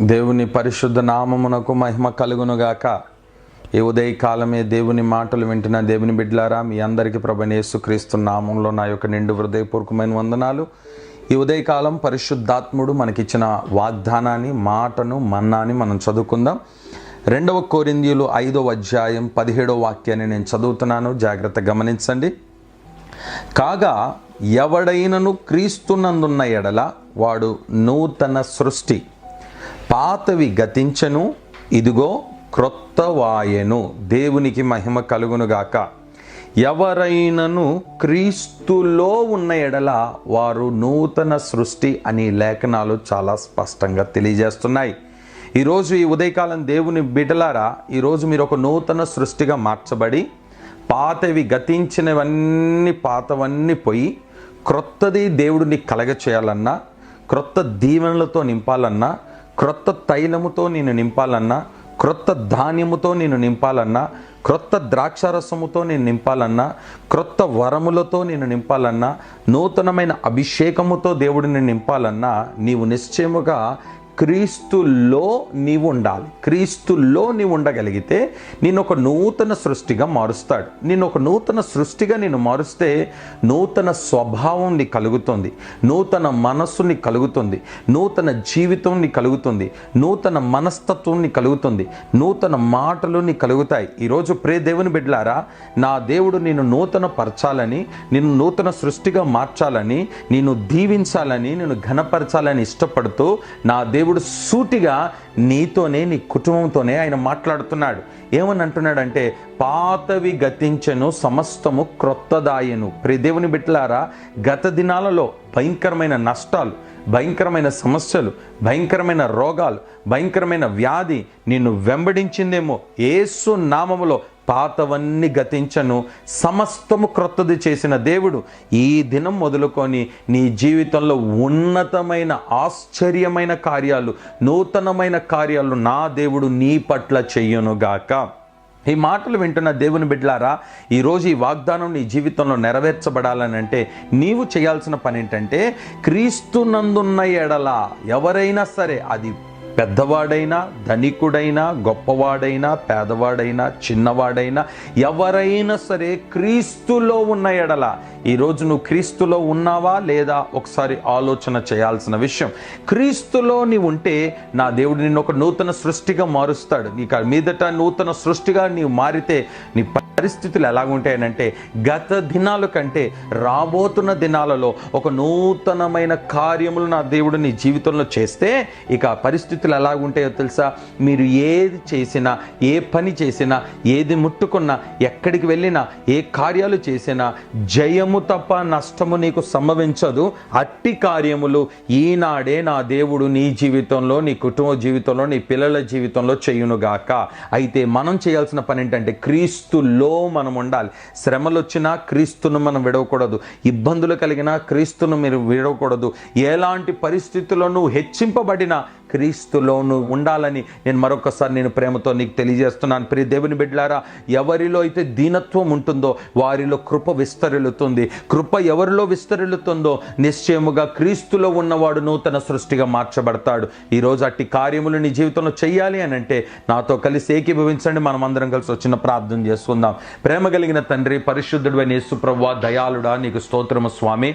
దేవుని పరిశుద్ధ నామమునకు మహిమ కలుగునుగాక. ఈ ఉదయ కాలమే దేవుని మాటలు వింటున్న దేవుని బిడ్లారా మీ అందరికీ ప్రభనేసు క్రీస్తు నామంలో నా యొక్క నిండు హృదయపూర్వకమైన వందనాలు. ఈ ఉదయకాలం పరిశుద్ధాత్ముడు మనకిచ్చిన వాగ్దానాన్ని మాటను మన్నాని మనం చదువుకుందాం. రెండవ కోరిందీలు ఐదవ అధ్యాయం పదిహేడవ వాక్యాన్ని నేను చదువుతున్నాను. జాగ్రత్త గమనించండి. కాగా ఎవడైనను క్రీస్తునందున్న ఎడల వాడు నూతన సృష్టి. పాతవి గతించను ఇదిగో క్రొత్త వాయను. దేవునికి మహిమ కలుగునుగాక. ఎవరైనను క్రీస్తులో ఉన్న ఎడల వారు నూతన సృష్టి అని లేఖనాలు చాలా స్పష్టంగా తెలియజేస్తున్నాయి. ఈరోజు ఈ ఉదయకాలం దేవుని బిడలారా ఈరోజు మీరు ఒక నూతన సృష్టిగా మార్చబడి పాతవి గతించినవన్నీ పాతవన్నీ పోయి క్రొత్తది దేవుడిని కలగ చేయాలన్నా క్రొత్త దీవెనలతో నింపాలన్నా క్రొత్త తైలముతో నేను నింపాలన్నా క్రొత్త ధాన్యముతో నేను నింపాలన్నా క్రొత్త ద్రాక్షారసముతో నేను నింపాలన్నా క్రొత్త వరములతో నేను నింపాలన్నా నూతనమైన అభిషేకముతో దేవుడిని నింపాలన్నా నీవు నిశ్చయముగా క్రీస్తులో నీవు ఉండాలి క్రీస్తులో నీవు ఉండగలిగితే నేను ఒక నూతన సృష్టిగా మారుస్తాడు. నేను ఒక నూతన సృష్టిగా నేను మారుస్తే నూతన స్వభావం నీ కలుగుతుంది. నూతన మనస్సు నీ కలుగుతుంది. నూతన జీవితం నీ కలుగుతుంది. నూతన మనస్తత్వం నీ కలుగుతుంది. నూతన మాటలు నీ కలుగుతాయి. ఈరోజు ప్రే దేవుని బిడ్లారా నా దేవుడు నేను నూతన పరచాలని నేను నూతన సృష్టిగా మార్చాలని నేను దీవించాలని నేను ఘనపరచాలని ఇష్టపడుతూ నా దేవుడు సూటిగా నీతోనే నీ కుటుంబంతోనే ఆయన మాట్లాడుతున్నాడు. ఏమని అంటున్నాడంటే పాతవి గతించను సమస్తము క్రొత్తదాయను. ప్రదేవుని బిట్లారా గత దినాలలో భయంకరమైన నష్టాలు భయంకరమైన సమస్యలు భయంకరమైన రోగాలు భయంకరమైన వ్యాధి నిన్ను వెంబడించిందేమో. ఏసు నామములో పాతవన్నీ గతించను సమస్తము క్రొత్తది చేసిన దేవుడు ఈ దినం మొదలుకొని నీ జీవితంలో ఉన్నతమైన ఆశ్చర్యమైన కార్యాలు నూతనమైన కార్యాలు నా దేవుడు నీ పట్ల చెయ్యనుగాక ఈ మాటలు వింటున్న దేవుని బిడ్డలారా ఈరోజు ఈ వాగ్దానం నీ జీవితంలో నెరవేర్చబడాలనంటే నీవు చేయాల్సిన పని ఏంటంటే క్రీస్తునందున్న ఎడల ఎవరైనా సరే అది పెద్దవాడైనా ధనికుడైనా గొప్పవాడైనా పేదవాడైనా చిన్నవాడైనా ఎవరైనా సరే క్రీస్తులో ఉన్న ఎడల ఈరోజు నువ్వు క్రీస్తులో ఉన్నావా లేదా ఒకసారి ఆలోచన చేయాల్సిన విషయం. క్రీస్తులో నీవు ఉంటే నా దేవుడు నిన్ను ఒక నూతన సృష్టిగా మారుస్తాడు. నీకు మీదట నూతన సృష్టిగా నీవు మారితే నీ పరిస్థితులు ఎలాగుంటాయనంటే గత దినాల కంటే రాబోతున్న దినాలలో ఒక నూతనమైన కార్యములు నా దేవుడు నీ జీవితంలో చేస్తే ఇక పరిస్థితులు ఎలాగుంటాయో తెలుసా? మీరు ఏది చేసినా ఏ పని చేసినా ఏది ముట్టుకున్నా ఎక్కడికి వెళ్ళినా ఏ కార్యాలు చేసినా జయము తప్ప నష్టము నీకు సంభవించదు. అట్టి కార్యములు ఈనాడే నా దేవుడు నీ జీవితంలో నీ కుటుంబ జీవితంలో నీ పిల్లల జీవితంలో చేయునుగాక. అయితే మనం చేయాల్సిన పని ఏంటంటే క్రీస్తులో మనం ఉండాలి. శ్రమలు వచ్చినా క్రీస్తును మనం విడవకూడదు. ఇబ్బందులు కలిగినా క్రీస్తును మీరు విడవకూడదు. ఎలాంటి పరిస్థితుల్లో నువ్వు హెచ్చింపబడినా క్రీస్తులోను ఉండాలని నేను మరొకసారి నేను ప్రేమతో నీకు తెలియజేస్తున్నాను. ప్రియ దేవుని బిడ్డలారా ఎవరిలో అయితే దీనత్వం ఉంటుందో వారిలో కృప విస్తరిల్లుతుంది కృప ఎవరిలో విస్తరిల్లుతుందో నిశ్చయముగా క్రీస్తులో ఉన్నవాడు నూతన సృష్టిగా మార్చబడతాడు. ఈరోజు అట్టి కార్యములు నీ జీవితంలో చేయాలి అని అంటే నాతో కలిసి ఏకీభవించండి. మనం అందరం కలిసి వచ్చిన ప్రార్థన చేసుకుందాం. ప్రేమ కలిగిన తండ్రి పరిశుద్ధుడు అని యేసుప్రవ్వ దయాళుడా నీకు స్తోత్రము స్వామి.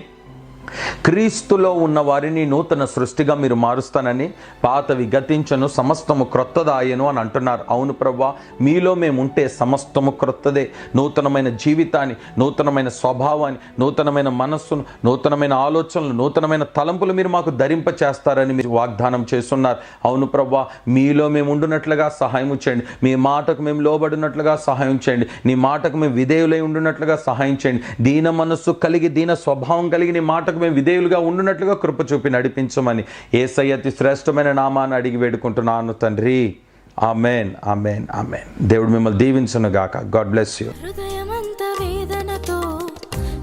క్రీస్తులో ఉన్న వారిని నూతన సృష్టిగా మీరు మారుస్తానని పాతవి గతించను సమస్తము క్రొత్తదాయను అని అంటున్నారు. అవును ప్రవ్వా మీలో మేము ఉంటే సమస్తము క్రొత్తదే. నూతనమైన జీవితాన్ని నూతనమైన స్వభావాన్ని నూతనమైన మనస్సును నూతనమైన ఆలోచనలు నూతనమైన తలంపులు మీరు మాకు ధరింప చేస్తారని మీరు వాగ్దానం చేస్తున్నారు. అవును ప్రవ్వా మీలో మేము ఉండునట్లుగా సహాయం చేయండి. మీ మాటకు మేము లోబడినట్లుగా సహాయం చేయండి. నీ మాటకు మేము విధేయులై ఉండునట్లుగా సహాయం చేయండి. దీన మనస్సు కలిగి దీన స్వభావం కలిగి నీ మాటకు మేము విధేయులుగా ఉండునట్లుగా కృప చూపి నడిపించమని. ఏసై అతి శ్రేష్టమైన నామాన్ని అడిగి వేడుకుంటున్నాను తండ్రి. Amen amen amen. దేవుడు మిమ్మల్ని దీవించను గాక గాడ్ బ్లెస్ యూ. హృదయమంత వేదనతో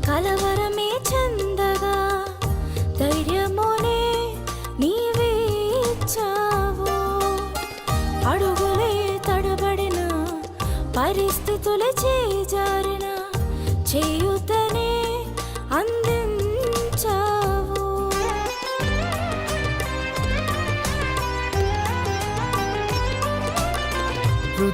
కలవరమే చందగా ధైర్యమునే నీవే ఇచ్చావు. అడుగులే తడబడిన పరిస్థితులే చేజారిన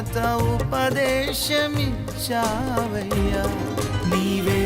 ఉన్నత ఉపదేశమిచ్చావయ్యా. నీవే